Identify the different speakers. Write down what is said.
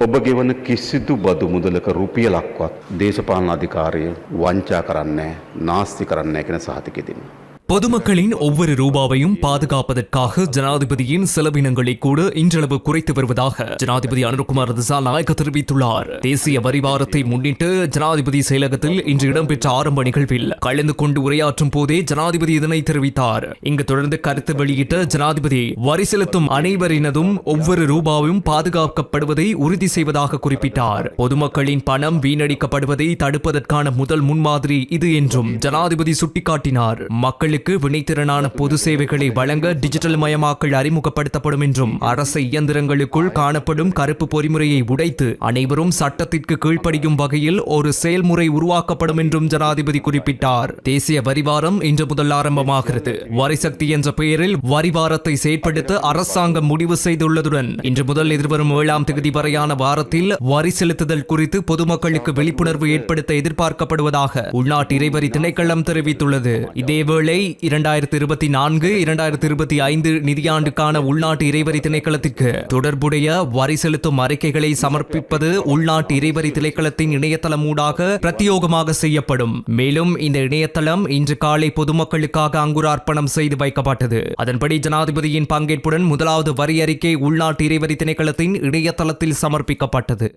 Speaker 1: ඔබ ගෙවන කිසිදු බදු මුදලක රුපියලක්වත් දේශපාලන අධිකාරය වංචා කරන්නේ නාස්ති කරන්නේ කෙන සහතික දෙන්න.
Speaker 2: பொதுமக்களின் ஒவ்வொரு ரூபாவையும் பாதுகாப்பதற்காக ஜனாதிபதியின் செலவினங்களை கூட இன்றளவு குறைத்து வருவதாக ஜனாதிபதி அனுர்குமார் திசாநாயக்க தெரிவித்துள்ளார். தேசிய வரிவாரத்தை முன்னிட்டு ஜனாதிபதி செயலகத்தில் இன்று இடம்பெற்ற ஆரம்ப நிகழ்வில் கலந்து கொண்டு உரையாற்றும் போதே ஜனாதிபதி இதனை தெரிவித்தார். இங்கு தொடர்ந்து கருத்து வெளியிட்ட ஜனாதிபதி வரி செலுத்தும் அனைவரினதும் ஒவ்வொரு ரூபாவும் பாதுகாக்கப்படுவதை உறுதி செய்வதாக குறிப்பிட்டார். பொதுமக்களின் பணம் வீணடிக்கப்படுவதை தடுப்பதற்கான முதல் முன்மாதிரி இது என்றும் ஜனாதிபதி சுட்டிக்காட்டினார். மக்களுக்கு வினைத்திறனான பொது சேவைகளை வழங்க டிஜிட்டல் மயமாக்கல் அறிமுகப்படுத்தப்படும் என்றும் அரச இயந்திரங்களுக்குள் காணப்படும் கருப்பு பொறிமுறையை உடைத்து அனைவரும் சட்டத்திற்கு கீழ்ப்படியும் வகையில் ஒரு செயல்முறை உருவாக்கப்படும் என்றும் ஜனாதிபதி குறிப்பிட்டார். தேசிய வரிவாரம் இன்று முதல் ஆரம்பமாகிறது. வரிசக்தி என்ற பெயரில் வரிவாரத்தை செயற்படுத்த அரசாங்கம் முடிவு செய்துள்ளதுடன் இன்று முதல் எதிர்வரும் ஏழாம் தேதி வரையான வாரத்தில் வரி செலுத்துதல் குறித்து பொதுமக்களுக்கு விழிப்புணர்வு ஏற்படுத்த எதிர்பார்க்கப்படுவதாக உள்நாட்டு இறைவரி திணைக்களம் தெரிவித்துள்ளது. இதேவேளை இரண்டாயிரத்தி இருபத்தி நான்கு இரண்டாயிரத்தி இருபத்தி ஐந்து நிதியாண்டுக்கான உள்நாட்டு இறைவரி திணைக்களத்திற்கு தொடர்புடைய வரி செலுத்தும் அறிக்கைகளை சமர்ப்பிப்பது உள்நாட்டு இறைவரி திணைக்களத்தின் இணையதளம் ஊடாக பிரத்யோகமாக செய்யப்படும். மேலும் இந்த இணையதளம் இன்று காலை பொதுமக்களுக்காக அங்குரார்ப்பணம் செய்து வைக்கப்பட்டது. அதன்படி ஜனாதிபதியின் பங்கேற்புடன் முதலாவது வரி அறிக்கை உள்நாட்டு இறைவரி திணைக்களத்தின் இணையதளத்தில் சமர்ப்பிக்கப்பட்டது.